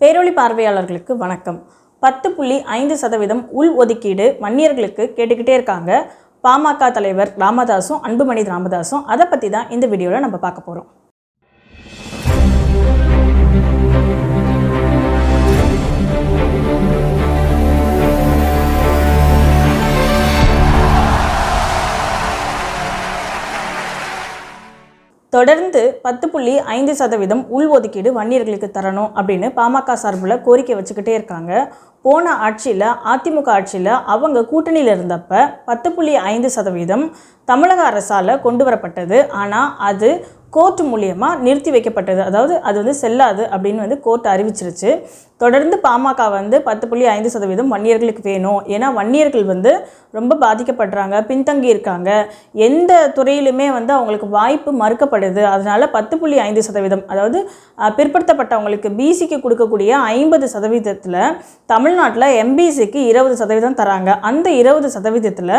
பேரொளி பார்வையாளர்களுக்கு வணக்கம். பத்து புள்ளி ஐந்து சதவீதம் உள் ஒதுக்கீடு வன்னியர்களுக்கு கேட்டுக்கிட்டே இருக்காங்க. பாமக தலைவர் ராமதாஸும் அன்புமணி ராமதாஸும் அதை பற்றி தான் இந்த வீடியோவில் நம்ம பார்க்க போகிறோம் தொடர்ந்து பத்து புள்ளி ஐந்து சதவீதம் உள்ஒதுக்கீடு வன்னியர்களுக்கு தரணும் அப்படின்னு பாமக சார்பில் கோரிக்கை வச்சுக்கிட்டே இருக்காங்க. போன ஆட்சியில் அதிமுக ஆட்சியில் அவங்க கூட்டணியில் இருந்தப்ப பத்து புள்ளி ஐந்து சதவீதம் தமிழக அரசால் கொண்டு வரப்பட்டது. ஆனால் அது கோர்ட் மூலியமாக நிறுத்தி வைக்கப்பட்டது. அதாவது அது வந்து செல்லாது அப்படின்னு வந்து கோர்ட் அறிவிச்சிருச்சு. தொடர்ந்து பாமக வந்து பத்து புள்ளி ஐந்து சதவீதம் வன்னியர்களுக்கு வேணும். ஏன்னா வன்னியர்கள் வந்து ரொம்ப பாதிக்கப்படுறாங்க பின்தங்கி இருக்காங்க. எந்த துறையிலுமே வந்து அவங்களுக்கு வாய்ப்பு மறுக்கப்படுது. அதனால் பத்து புள்ளி ஐந்து சதவீதம் அதாவது பிற்படுத்தப்பட்டவங்களுக்கு பிசிக்கு கொடுக்கக்கூடிய ஐம்பது சதவீதத்தில் தமிழ்நாட்டில் எம்பிசிக்கு இருபது சதவீதம் தராங்க. அந்த இருபது சதவீதத்தில்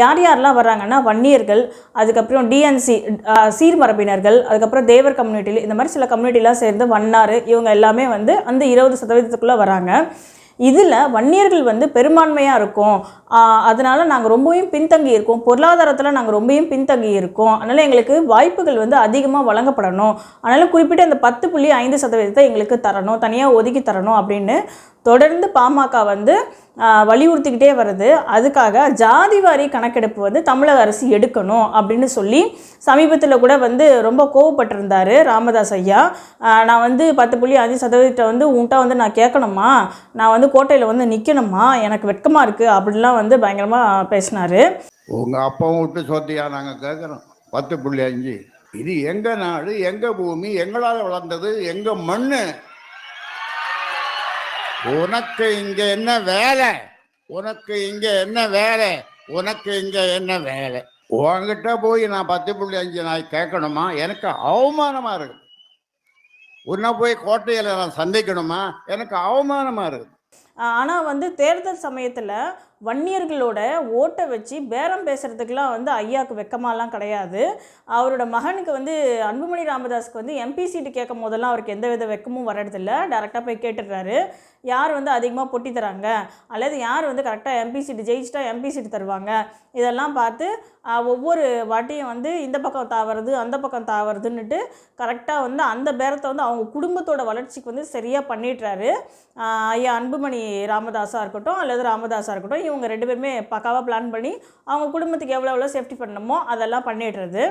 யார் யாரெல்லாம் வர்றாங்கன்னா வன்னியர்கள் அதுக்கப்புறம் டிஎன்சி சீர்மரபினர்கள் அதுக்கப்புறம் தேவர் கம்யூனிட்டியில் இந்த மாதிரி சில கம்யூனிட்டிலாம் சேர்ந்து வண்ணாறு இவங்க எல்லாமே வந்து அந்த இருபது சதவீதத்துக்குள்ளே வராங்க. இதில் வன்னியர்கள் வந்து பெரும்பான்மையாக இருக்கும். அதனால் நாங்கள் ரொம்பவும் பின்தங்கி இருக்கோம் பொருளாதாரத்தில் நாங்கள் ரொம்பவும் பின்தங்கி இருக்கோம் அதனால் எங்களுக்கு வாய்ப்புகள் வந்து அதிகமாக வழங்கப்படணும். அதனால் குறிப்பிட்ட அந்த பத்து புள்ளி ஐந்து சதவீதத்தை எங்களுக்கு தரணும். தனியாக ஒதுக்கி தரணும் அப்படின்னு தொடர்ந்து பாமக வந்து வலியுறுத்திக்கிட்டே வருது. அதுக்காக ஜாதிவாரி கணக்கெடுப்பு வந்து தமிழக அரசு எடுக்கணும் அப்படின்னு சொல்லி சமீபத்தில் கூட வந்து ரொம்ப கோவப்பட்டிருந்தார் ராமதாஸ் ஐயா. நான் வந்து பத்து புள்ளி அஞ்சு சதவீதத்தை வந்து உன்கிட்ட வந்து நான் கேட்கணுமா? நான் வந்து கோட்டையில் வந்து நிற்கணுமா எனக்கு வெட்கமாக இருக்குது அப்படிலாம் வந்து பயங்கரமாக பேசினாரு. உங்க அப்பாவும் விட்டு சொத்தியா நாங்க கேட்குறோம் பத்து புள்ளி அஞ்சு. இது எங்க நாடு எங்க பூமி எங்களால வளர்ந்தது எங்க மண்ணு? உனக்கு இங்க என்ன வேலை? உனக்கு இங்க என்ன வேலை? உனக்கு இங்க என்ன வேலை? உன்கிட்ட போய் நான் பத்து புள்ளி அஞ்சு நான் கேட்கணுமா? எனக்கு அவமானமா இருக்கு. உன்னை போய் கோட்டையில நான் சந்திக்கணுமா? எனக்கு அவமானமா இருக்கு. ஆனால் வந்து தேர்தல் சமயத்தில் வன்னியர்களோட ஓட்டை வச்சு பேரம் பேசுகிறதுக்கெலாம் வந்து ஐயாவுக்கு வெக்கமாலாம் கிடையாது. அவரோட மகனுக்கு வந்து அன்புமணி ராமதாஸ்க்கு வந்து எம்பி சீட்டு கேட்கும் போதெல்லாம் அவருக்கு எந்த வித வெக்கமும் வர்றதில்ல. டேரெக்டாக போய் கேட்டுடுறாரு. யார் வந்து அதிகமாக பொட்டி தராங்க? அல்லது யார் வந்து கரெக்டாக எம்பி சீட்டு ஜெயிச்சிட்டா எம்பி சீட்டு தருவாங்க? இதெல்லாம் பார்த்து ஒவ்வொரு வாட்டியும் வந்து இந்த பக்கம் தாவறது அந்த பக்கம் தாவறதுன்னுட்டு கரெக்டாக வந்து அந்த பேரத்தை வந்து அவங்க குடும்பத்தோட வளர்ச்சிக்கு வந்து சரியாக பண்ணிடுறாரு. ஐயா அன்புமணி ராமதாஸாக இருக்கட்டும் அல்லது ராமதாஸாக இருக்கட்டும் இவங்க ரெண்டு பேருமே பக்காவாக பிளான் பண்ணி அவங்க குடும்பத்துக்கு எவ்வளோ எவ்வளோ சேஃப்டி பண்ணணுமோ அதெல்லாம் பண்ணிடுறது.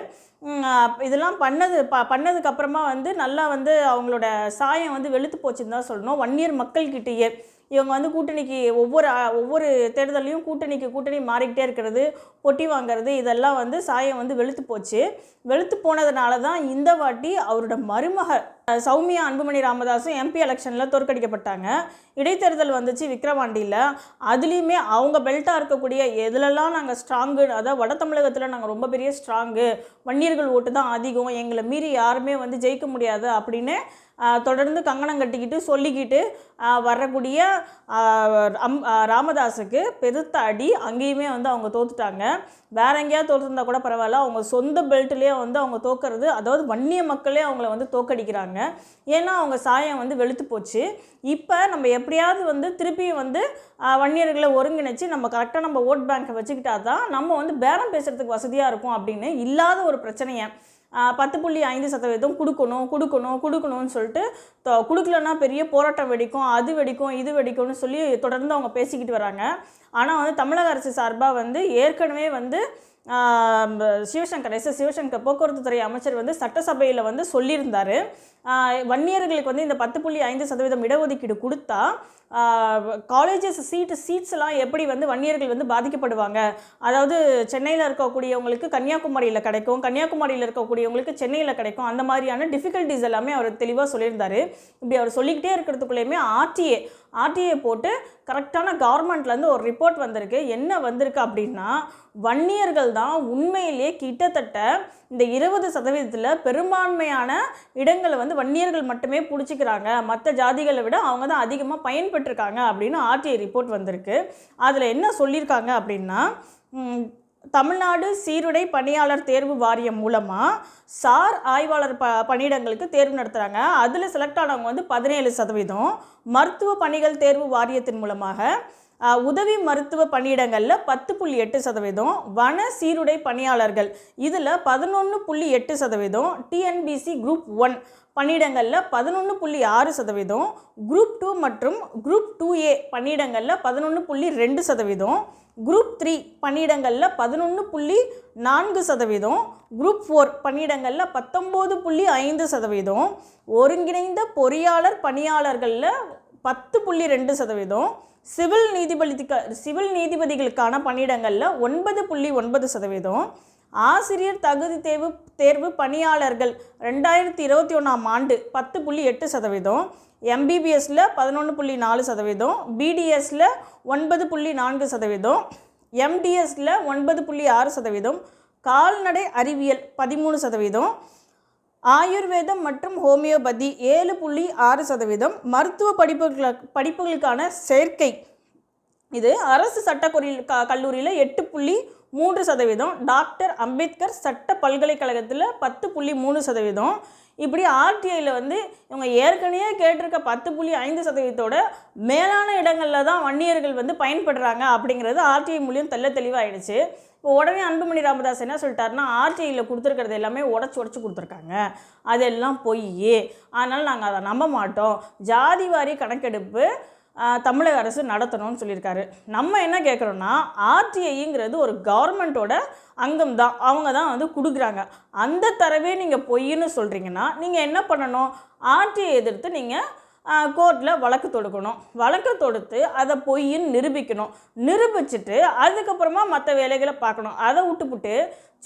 இதெல்லாம் பண்ணது ப பண்ணதுக்கப்புறமா வந்து நல்லா வந்து அவங்களோட சாயம் வந்து வெளுத்து போச்சுன்னு தான் சொல்லணும். ஒன் இயர் மக்கள்கிட்டயே இவங்க வந்து கூட்டணிக்கு ஒவ்வொரு ஒவ்வொரு தேர்தலையும் கூட்டணிக்கு கூட்டணி மாறிக்கிட்டே இருக்கிறது பொட்டி வாங்குறது இதெல்லாம் வந்து சாயம் வந்து வெளுத்து போச்சு. வெளுத்து போனதுனால தான் இந்த வாட்டி அவரோட மருமக சௌமியா அன்புமணி ராமதாஸும் எம்பி எலெக்ஷனில் தோற்கடிக்கப்பட்டாங்க. இடைத்தேர்தல் வந்துச்சு விக்ரவாண்டியில் அதுலேயுமே அவங்க பெல்ட்டாக இருக்கக்கூடிய எதுலெல்லாம் நாங்கள் ஸ்ட்ராங்கு அதாவது வட தமிழகத்தில் நாங்கள் ரொம்ப பெரிய ஸ்ட்ராங்கு வன்னியர்கள் ஓட்டு தான் அதிகம் எங்களை மீறி யாருமே வந்து ஜெயிக்க முடியாது அப்படின்னு தொடர்ந்து கங்கணம் கட்டிக்கிட்டு சொல்லிக்கிட்டு வரக்கூடிய அம் ராமதாஸுக்கு பெருத்த அடி அங்கேயுமே வந்து அவங்க தோத்துட்டாங்க. வேற எங்கேயாவது தோற்றுருந்தா கூட பரவாயில்ல. அவங்க சொந்த பெல்ட்லேயே வந்து அவங்க தோக்கிறது அதாவது வன்னிய மக்களே அவங்கள வந்து தோக்கடிக்கிறாங்க. ஏன்னா அவங்க சாயம் வந்து வெளுத்து போச்சு. இப்போ நம்ம எப்படியாவது வந்து திருப்பியும் வந்து வன்னியர்களை ஒருங்கிணைச்சு நம்ம கரெக்டாக நம்ம ஓட் பேங்க்கை வச்சுக்கிட்டா தான் நம்ம வந்து பேரம் பேசுகிறதுக்கு வசதியாக இருக்கும் அப்படின்னு இல்லாத ஒரு பிரச்சனையை பத்து புள்ளி ஐந்து சதவீதம் கொடுக்கணும் கொடுக்கணும் கொடுக்கணும்னு சொல்லிட்டு கொடுக்கலன்னா பெரிய போராட்டம் வெடிக்கும் அது வெடிக்கும் இது வெடிக்கும்னு சொல்லி தொடர்ந்து அவங்க பேசிக்கிட்டு வராங்க. ஆனால் வந்து தமிழக அரசு சார்பாக வந்து ஏற்கனவே வந்து சிவசங்கர் எஸ். எஸ். சிவசங்கர் போக்குவரத்து துறை அமைச்சர் வந்து சட்டசபையில் வந்து சொல்லியிருந்தார். வன்னியர்களுக்கு வந்து இந்த பத்து புள்ளி ஐந்து சதவீதம் இடஒதுக்கீடு கொடுத்தா காலேஜஸ் சீட்டு சீட்ஸ் எல்லாம் எப்படி வந்து வன்னியர்கள் வந்து பாதிக்கப்படுவாங்க? அதாவது சென்னையில் இருக்கக்கூடியவங்களுக்கு கன்னியாகுமரியில் கிடைக்கும் கன்னியாகுமரியில் இருக்கக்கூடியவங்களுக்கு சென்னையில் கிடைக்கும் அந்த மாதிரியான டிஃபிகல்ட்டிஸ் எல்லாமே அவர் தெளிவாக சொல்லியிருந்தார். இப்படி அவர் சொல்லிக்கிட்டே இருக்கிறதுக்குள்ளேயுமே ஆர்டிஏ ஆர்டிஏ போட்டு கரெக்டான கவர்மெண்ட்லேருந்து ஒரு ரிப்போர்ட் வந்திருக்கு. என்ன வந்திருக்கு அப்படின்னா வன்னியர்கள் தான் உண்மையிலேயே கிட்டத்தட்ட இந்த இருபது சதவீதத்தில் பெரும்பான்மையான இடங்களை வந்து வன்னியர்கள் மட்டுமே பிடிச்சிக்கிறாங்க. மற்ற ஜாதிகளை விட அவங்க தான் அதிகமாக பயன்பெற்றிருக்காங்க அப்படின்னு ஆர்டிஐ ரிப்போர்ட் வந்திருக்கு. அதில் என்ன சொல்லியிருக்காங்க அப்படின்னா தமிழ்நாடு சீருடை பணியாளர் தேர்வு வாரியம் மூலமாக சார் ஆய்வாளர் ப பணியிடங்களுக்கு தேர்வு நடத்துகிறாங்க அதில் செலக்ட் ஆனவங்க வந்து பதினேழு சதவீதம். மருத்துவ பணிகள் தேர்வு வாரியத்தின் மூலமாக உதவி மருத்துவ பணியிடங்களில் பத்து புள்ளி எட்டு சதவீதம் வன சீருடை பணியாளர்கள். இதில் பதினொன்று புள்ளி எட்டு சதவீதம் டிஎன்பிசி குரூப் ஒன் பணியிடங்களில் பதினொன்று புள்ளி ஆறு சதவீதம் குரூப் டூ மற்றும் குரூப் டூ ஏ பணியிடங்களில் பதினொன்று புள்ளி ரெண்டு சதவீதம் குரூப் த்ரீ பணியிடங்களில் பதினொன்று புள்ளி நான்கு சதவீதம் குரூப் ஃபோர் பணியிடங்களில் பத்தொம்போது புள்ளி ஐந்து சதவீதம். ஒருங்கிணைந்த பொறியாளர் பணியாளர்களில் பத்து புள்ளி ரெண்டு சதவீதம். சிவில் நீதிபதிக்க சிவில் நீதிபதிகளுக்கான பணியிடங்களில் ஒன்பது புள்ளி ஒன்பது சதவீதம். ஆசிரியர் தகுதி தேர்வு தேர்வு பணியாளர்கள் ரெண்டாயிரத்தி இருபத்தி ஒன்றாம் ஆண்டு பத்து புள்ளி எட்டு சதவீதம். எம்பிபிஎஸ்ல பதினொன்று புள்ளி நாலு சதவீதம். பிடிஎஸ்ல ஒன்பது புள்ளி நான்கு சதவீதம். எம்டிஎஸ்ல ஒன்பது புள்ளி ஆறு சதவீதம். கால்நடை அறிவியல் பதிமூணு சதவீதம். ஆயுர்வேதம் மற்றும் ஹோமியோபதி ஏழு புள்ளி ஆறு சதவீதம் மருத்துவ படிப்புகள படிப்புகளுக்கான சேர்க்கை. இது அரசு சட்டக்கொரி க கல்லூரியில் எட்டு புள்ளி மூன்று சதவீதம் டாக்டர் அம்பேத்கர் சட்ட பல்கலைக்கழகத்தில் பத்து புள்ளி மூணு சதவீதம். இப்படி ஆர்டிஐயில் வந்து இவங்க ஏற்கனவே கேட்டிருக்க பத்து புள்ளி ஐந்து சதவீதத்தோட மேலான இடங்களில் தான் வன்னியர்கள் வந்து பயன்படுறாங்க அப்படிங்கிறது ஆர்டிஐ மூலியம் தெல்ல தெளிவாயிடுச்சு. இப்போ உடனே அன்புமணி ராமதாஸ் என்ன சொல்லிட்டாருன்னா ஆர்டிஐயில் கொடுத்துருக்கிறது எல்லாமே உடச்சி உடச்சி கொடுத்துருக்காங்க. அதெல்லாம் பொய் அதனால் நாங்கள் அதை நம்ப மாட்டோம். ஜாதி வாரி கணக்கெடுப்பு தமிழக அரசு நடத்தணும்னு சொல்லியிருக்காரு. நம்ம என்ன கேட்குறோன்னா ஆர்டிஐங்கிறது ஒரு கவர்மெண்ட்டோட அங்கம் தான். அவங்க தான் வந்து கொடுக்குறாங்க. அந்த தரவே நீங்கள் பொய்ன்னு சொல்கிறீங்கன்னா நீங்கள் என்ன பண்ணணும்? ஆர்டிஐ எதிர்த்து நீங்கள் கோர்ட்டில் வழக்கு தொடுக்கணும். வழக்கு தொடுத்து அதை பொய்ன்னு நிரூபிக்கணும். நிரூபிச்சுட்டு அதுக்கப்புறமா மற்ற வேலைகளை பார்க்கணும். அதை விட்டுப்புட்டு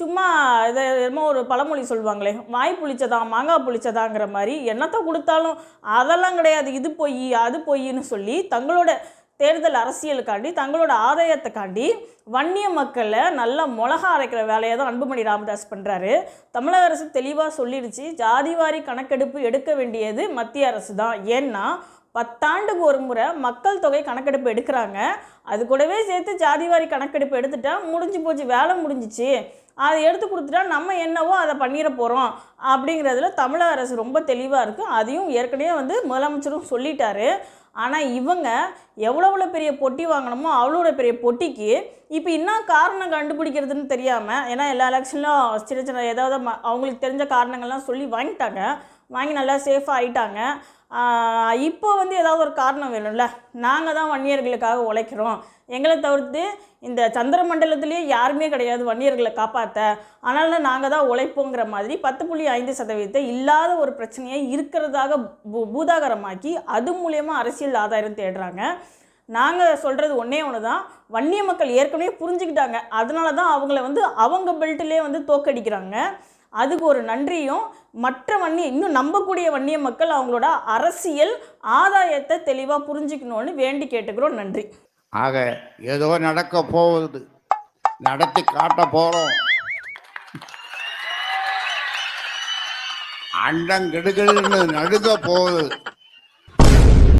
சும்மா இதை என்னமோ ஒரு பழமொழி சொல்லுவாங்களே வாய் புளிச்சதா மாங்காய் புளிச்சதாங்கிற மாதிரி என்னத்தை கொடுத்தாலும் அதெல்லாம் கிடையாது. இது பொய் அது பொய்ன்னு சொல்லி தங்களோட தேர்தல் அரசியலுக்காண்டி தங்களோட ஆதாயத்துக்காண்டி வன்னிய மக்களை நல்லா மிளகா அரைக்கிற வேலையை தான் அன்புமணி ராமதாஸ் பண்ணுறாரு தமிழக அரசு தெளிவாக சொல்லிடுச்சு ஜாதிவாரி கணக்கெடுப்பு எடுக்க வேண்டியது மத்திய அரசு தான். ஏன்னா பத்தாண்டுக்கு ஒரு முறை மக்கள் தொகை கணக்கெடுப்பு எடுக்கிறாங்க. அது கூடவே சேர்த்து ஜாதிவாரி கணக்கெடுப்பு எடுத்துட்டா முடிஞ்சு போச்சு வேலை முடிஞ்சிச்சு. அதை எடுத்து கொடுத்துட்டா நம்ம என்னவோ அதை பண்ணிட போகிறோம் அப்படிங்கிறதுல தமிழக அரசு ரொம்ப தெளிவாக இருக்குது அதையும் ஏற்கனவே வந்து முதலமைச்சரும் சொல்லிட்டாரு. ஆனால் இவங்க எவ்வளோ எவ்வளோ பெரிய பொட்டி வாங்கணுமோ அவ்வளோ பெரிய பொட்டிக்கு இப்போ என்ன காரணம் கண்டுபிடிக்கிறதுன்னு தெரியாமல் ஏன்னா எல்லா எலெக்ஷன்லையும் சின்ன சின்ன ஏதாவது ம- அவங்களுக்கு தெரிஞ்ச காரணங்கள்லாம் சொல்லி வாங்கிட்டாங்க. வாங்கி நல்லா சேஃபாக ஆகிட்டாங்க இப்போ வந்து ஏதாவது ஒரு காரணம் வேணும்ல? நாங்கள் தான் வன்னியர்களுக்காக உழைக்கிறோம். எங்களை தவிர்த்து இந்த சந்திர மண்டலத்திலேயே யாருமே கிடையாது வன்னியர்களை காப்பாற்ற அதனால நாங்கள் தான் உழைப்போங்கிற மாதிரி பத்து புள்ளி ஐந்து சதவீதத்தை இல்லாத ஒரு பிரச்சனையை இருக்கிறதாக பூ- பூதாகரமாக்கி அது மூலயமா அரசியல் ஆதாயம் தேடுறாங்க. நாங்கள் சொல்கிறது ஒன்றே ஒன்று தான். வன்னிய மக்கள் ஏற்கனவே புரிஞ்சுக்கிட்டாங்க. அதனால தான் அவங்கள வந்து அவங்க பெல்ட்டிலே வந்து தோக்கடிக்கிறாங்க. அதுக்கு ஒரு நன்றியும் மற்ற வன்னிய இன்னும் நம்பக்கூடிய வன்னிய மக்கள் அவங்களோட அரசியல் ஆதாயத்தை தெளிவாக புரிஞ்சுக்கணும்னு வேண்டி கேட்டுக்கிறோம். நன்றி. ஆக ஏதோ நடக்க போகுது. நடத்தி காட்ட போகிறோம் அண்டங்கெடுகள்னு நடுங்க போகுது.